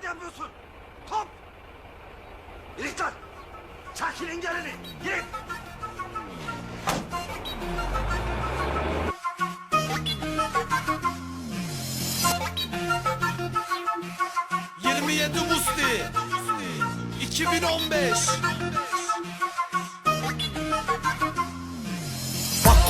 yapıyorsun? Top! Girit lan! Çakilin gelini! Girit! ...27 Musti... ...2015...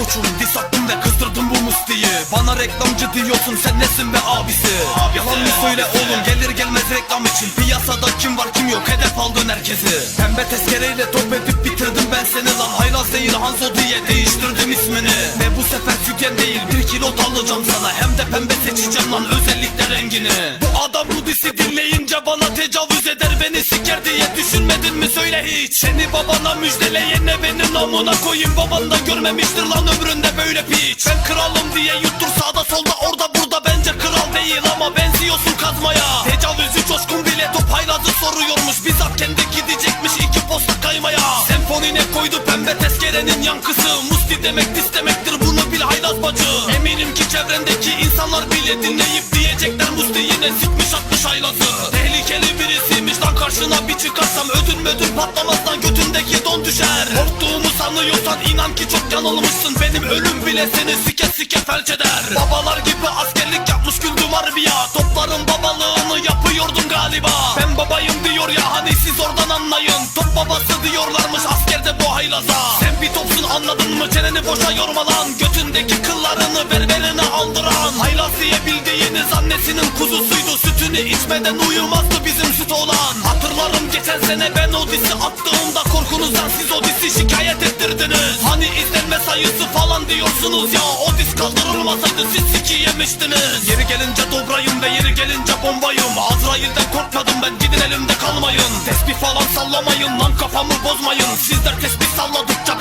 koçum dis attım ve kızdırdım bu Musti'yi. Bana reklamcı diyorsun sen nesin be abisi? Yalan mı söyle oğlum gelir gelmez reklam için. Piyasada kim var kim yok hedef aldın herkesi. Pembe tezkereyle top edip bitirdim ben seni lan. Haylaz değil Hanzo diye değiştirdim ismini. Ve bu sefer sütyen değil bir kilo alacağım sana. Hem de pembe seçeceğim lan özellikle rengini. Bu adam bu disi dinleyince bana tecavüz eder Siker diye düşünmedin mi? Söyle hiç. Seni babana müjdeleyene benim namına koyayım? Baban da görmemiştir lan ömründe böyle piç. Ben kralım diye yuttur sağda solda orada burada Bence kral değil. Ama benziyorsun kazmaya. Tecavüzcü coşkun bile top haylazı soruyormuş. Bizzat kendi gidecekmiş iki posta kaymaya. Senfonine koydu pembe tezkerenin yankısı? Musti demek dis demektir bunu bil haylaz bacı. Eminim ki çevrendeki insanlar bile dinleyip diyecekler Musti yine sikmiş atmış haylazı. Tehlikeli lan karşına bir çıkarsam Ödün mödün patlamaz lan götündeki don düşer. Korktuğumu sanıyorsan inan ki çok yanılmışsın Benim ölüm bile seni sike sike felç eder. Babalar gibi askerlik yapmış güldüm harbiya Topların babalığını yapıyordum galiba. Ben babayım diyor ya hani siz oradan anlayın. Top babası diyorlarmış askerde bu haylaza Sen bir topsun anladın mı? Çeneni boşa yorma lan Götündeki kıllarını berberine aldıran. Haylaz diye bildiğiniz annesinin kuzusuydu Sütünü içmeden uyumazdı bizim süt olan. Hatırlarım geçen sene ben o disi attığımda Korkunuzdan siz o disi şikayet ettirdiniz. Hani izlenme sayısı falan diyorsunuz ya O dis kaldırılmasaydı siz siki yemiştiniz. Yeri gelince dobrayım ve yeri gelince bombayım. Azrail'den korkmadım ben gidin elimde kalmayın. Tesbih falan sallamayın lan kafamı bozmayın. Sizler tesbih salladıkça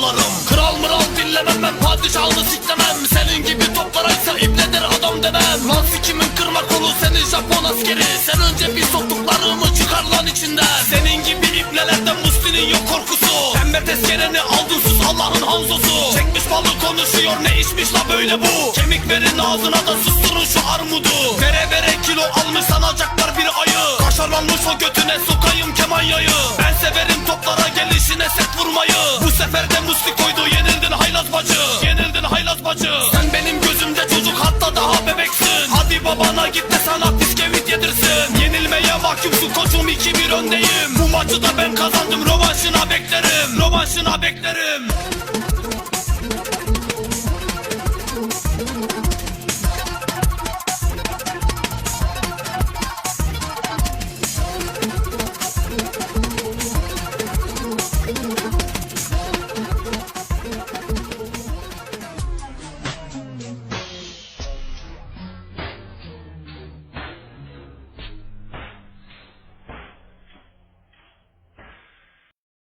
sallarım Kral mıral dinlemem ben padişahını siklemem. Senin gibi toplaraysa ibnedir adam demem. Lan sikimin kırma kolu senin Japon askeri. Sen önce bir soktuklarımı çıkar lan içinden. Senin gibi ibnelerden Musti'nin yok korkusu. Pembe tezkereni aldın sus Allah'ın hanzosu Çekmiş balık konuşuyor ne içmiş la böyle bu? Kemik verin ağzına da susturun şu armudu. Vere vere kilo almış sanacaklar Kaşarlanmış o götüne sokayım keman yayı. Ben severim toplara gelişine set vurmayı. Bu sefer de Musti koydu yenildin haylaz bacı. Yenildin haylaz bacı. Sen benim gözümde çocuk hatta daha bebeksin. Hadi babana git de sana biskevit yedirsin. Yenilmeye mahkumsun koçum 2-1 öndeyim. Bu maçı da ben kazandım rövanşına beklerim. Rövanşına beklerim